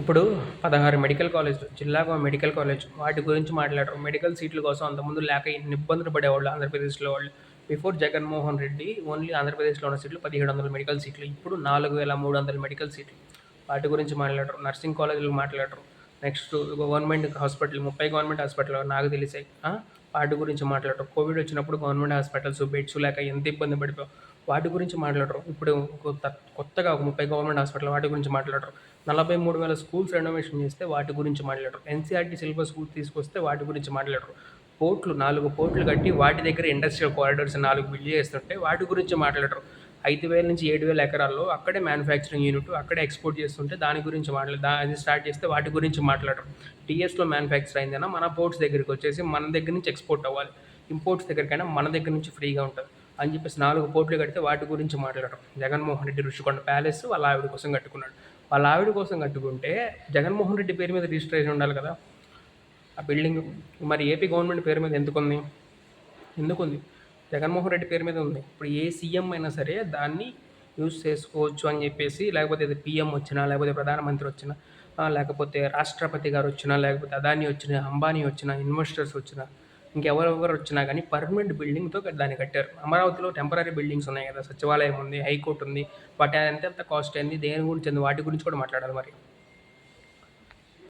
ఇప్పుడు పదహారు medical college జిల్లాగా మెడికల్ కాలేజ్ వాటి గురించి మాట్లాడరు. మెడికల్ సీట్ల కోసం అంతకుముందు లేక ఎన్ని ఇబ్బందులు పడేవాళ్ళు ఆంధ్రప్రదేశ్లో వాళ్ళు. బిఫోర్ జగన్మోహన్ రెడ్డి ఓన్లీ ఆంధ్రప్రదేశ్లో ఉన్న సీట్లు పదిహేడు వందల మెడికల్ సీట్లు. ఇప్పుడు నాలుగు వేల మూడు వందల మెడికల్ సీట్లు. వాటి గురించి మాట్లాడరు. నర్సింగ్ కాలేజీలు మాట్లాడరు. నెక్స్ట్ గవర్నమెంట్ హాస్పిటల్ ముప్పై గవర్నమెంట్ హాస్పిటల్ నాకు తెలిసాయి. వాటి గురించి మాట్లాడరు. కోవిడ్ వచ్చినప్పుడు గవర్నమెంట్ హాస్పిటల్స్ బెడ్స్ లేక ఎంత ఇబ్బంది పడిపోయావు వాటి గురించి మాట్లాడరు. ఇప్పుడు కొత్త కొత్తగా ఒక ముప్పై గవర్నమెంట్ హాస్పిటల్ వాటి గురించి మాట్లాడరు. నలభై మూడు వేల స్కూల్స్ రెనోవేషన్ చేస్తే వాటి గురించి మాట్లాడరు. ఎన్సీఆర్టీ సిలబస్ తీసుకొస్తే వాటి గురించి మాట్లాడరు. పోర్ట్లు నాలుగు పోర్ట్లు కట్టి వాటి దగ్గర ఇండస్ట్రియల్ కారిడార్స్ నాలుగు బిల్డ్ చేస్తుంటే వాటి గురించి మాట్లాడరు. ఐదు వేల నుంచి ఏడు వేల ఎకరాల్లో అక్కడే మ్యానుఫ్యాక్చరింగ్ యూనిట్ అక్కడే ఎక్స్పోర్ట్ చేస్తుంటే దాని గురించి మాట్లాడు దాని స్టార్ట్ చేస్తే వాటి గురించి మాట్లాడరు టీఎస్లో మ్యానుఫ్యాక్చర్ అయిందైనా మన పోర్ట్స్ దగ్గరికి వచ్చేసి మన దగ్గర నుంచి ఎక్స్పోర్ట్ అవ్వాలి. ఇంపోర్ట్స్ దగ్గరికైనా మన దగ్గర నుంచి ఫ్రీగా ఉంటుంది అని చెప్పేసి నాలుగు పోర్ట్లు కడితే వాటి గురించి మాట్లాడటం. జగన్మోహన్ రెడ్డి రుషికొండ ప్యాలెస్ వాళ్ళ ఆవిడ కోసం కట్టుకున్నాడు. వాళ్ళ ఆవిడ కోసం కట్టుకుంటే జగన్మోహన్ రెడ్డి పేరు మీద రిజిస్టర్ అయి ఉండాలి కదా. ఆ బిల్డింగ్ మరి ఏపీ గవర్నమెంట్ పేరు మీద ఎందుకు ఉంది జగన్మోహన్ రెడ్డి పేరు మీద ఉంది. ఇప్పుడు ఏ సీఎం అయినా సరే దాన్ని యూజ్ చేసుకోవచ్చు అని చెప్పేసి లేకపోతే ఇది పీఎం వచ్చినా లేకపోతే ప్రధానమంత్రి వచ్చినా లేకపోతే రాష్ట్రపతి గారు వచ్చినా లేకపోతే అదానీ వచ్చినా అంబానీ వచ్చినా ఇన్వెస్టర్స్ వచ్చినా ఇంకెవరెవరు వచ్చినా కానీ పర్మనెంట్ బిల్డింగ్తో దాన్ని కట్టారు. అమరావతిలో టెంపరీ బిల్డింగ్స్ ఉన్నాయి కదా సచివాలయం ఉంది హైకోర్టు ఉంది వాటి ఎంత కాస్ట్ అయింది దేని గురించి వాటి గురించి కూడా మాట్లాడాలి మరి.